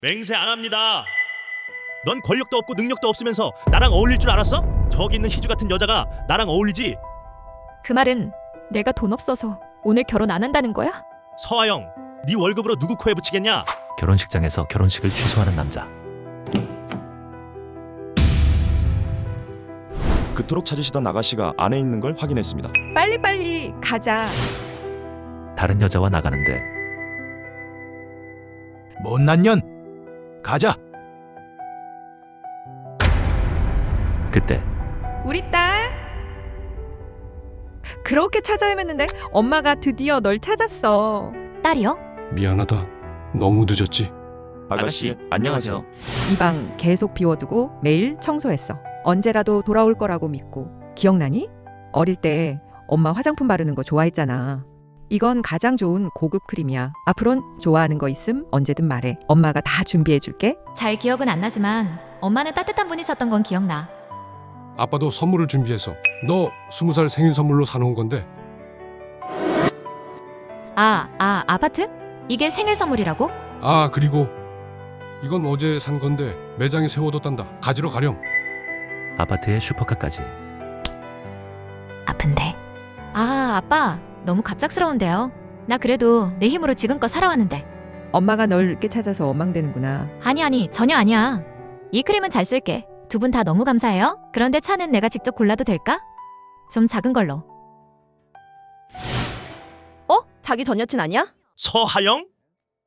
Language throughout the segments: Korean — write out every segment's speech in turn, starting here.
맹세 안 합니다. 넌 권력도 없고 능력도 없으면서 나랑 어울릴 줄 알았어? 저기 있는 희주 같은 여자가 나랑 어울리지? 그 말은 내가 돈 없어서 오늘 결혼 안 한다는 거야? 서하영, 네 월급으로 누구 코에 붙이겠냐? 결혼식장에서 결혼식을 취소하는 남자. 그토록 찾으시던 아가씨가 안에 있는 걸 확인했습니다. 빨리빨리 가자. 다른 여자와 나가는데 못난 년 가자 그때 우리 딸. 그렇게 찾아 헤맸는데 엄마가 드디어 널 찾았어. 딸이요? 미안하다. 너무 늦었지. 아가씨, 안녕하세요. 이 방 계속 비워두고 매일 청소했어. 언제라도 돌아올 거라고 믿고. 기억나니? 어릴 때 엄마 화장품 바르는 거 좋아했잖아. 이건 가장 좋은 고급 크림이야. 앞으론 좋아하는 거 있음 언제든 말해. 엄마가 다 준비해 줄게. 잘 기억은 안 나지만 엄마는 따뜻한 분이셨던 건 기억나. 아빠도 선물을 준비해서 너 스무 살 생일 선물로 사놓은 건데 아, 아, 아파트? 이게 생일 선물이라고? 아 그리고 이건 어제 산 건데 매장에 세워뒀단다. 가지러 가렴. 아파트에 슈퍼카까지. 아픈데. 아, 아빠. 너무 갑작스러운데요. 나 그래도 내 힘으로 지금껏 살아왔는데. 엄마가 널 늦게 찾아서 원망되는구나. 아니, 아니, 전혀 아니야. 이 크림은 잘 쓸게. 두 분 다 너무 감사해요. 그런데 차는 내가 직접 골라도 될까? 좀 작은 걸로. 어? 자기 전 여친 아니야? 서하영?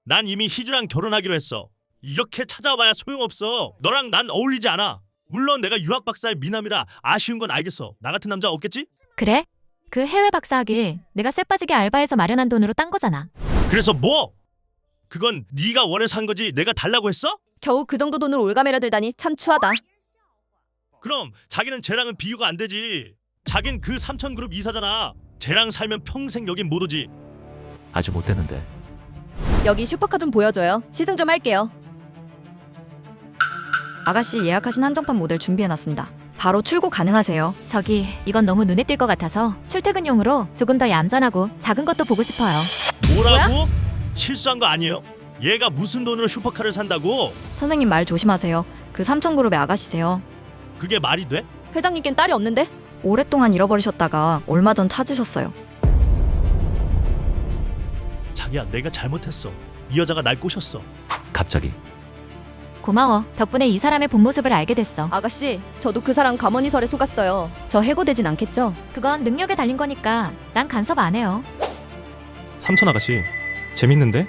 난 이미 희주랑 결혼하기로 했어. 이렇게 찾아봐야 소용없어. 너랑 난 어울리지 않아. 물론 내가 유학 박사의 미남이라 아쉬운 건 알겠어. 나 같은 남자 없겠지? 그래? 그 해외 박사학위 내가 쎄 빠지게 알바해서 마련한 돈으로 딴 거잖아. 그래서 뭐? 그건 네가 원해서 한 거지 내가 달라고 했어? 겨우 그 정도 돈을 올가매려 들다니 참 추하다. 그럼 자기는 쟤랑은 비교가 안 되지. 자긴 그 삼천 그룹 이사잖아. 쟤랑 살면 평생 여긴 못 오지. 아주 못되는데 여기 슈퍼카 좀 보여줘요. 시승 좀 할게요. 아가씨 예약하신 한정판 모델 준비해놨습니다. 바로 출고 가능하세요. 저기 이건 너무 눈에 띌 것 같아서 출퇴근용으로 조금 더 얌전하고 작은 것도 보고 싶어요. 뭐라고? 실수한 거 아니에요? 얘가 무슨 돈으로 슈퍼카를 산다고? 선생님 말 조심하세요. 그 삼천그룹의 아가씨세요. 그게 말이 돼? 회장님께는 딸이 없는데? 오랫동안 잃어버리셨다가 얼마 전 찾으셨어요. 자기야 내가 잘못했어. 이 여자가 날 꼬셨어. 갑자기 고마워. 덕분에 이 사람의 본 모습을 알게 됐어. 아가씨, 저도 그 사람 가머니설에 속았어요. 저 해고되진 않겠죠? 그건 능력에 달린 거니까 난 간섭 안 해요. 삼촌 아가씨 재밌는데?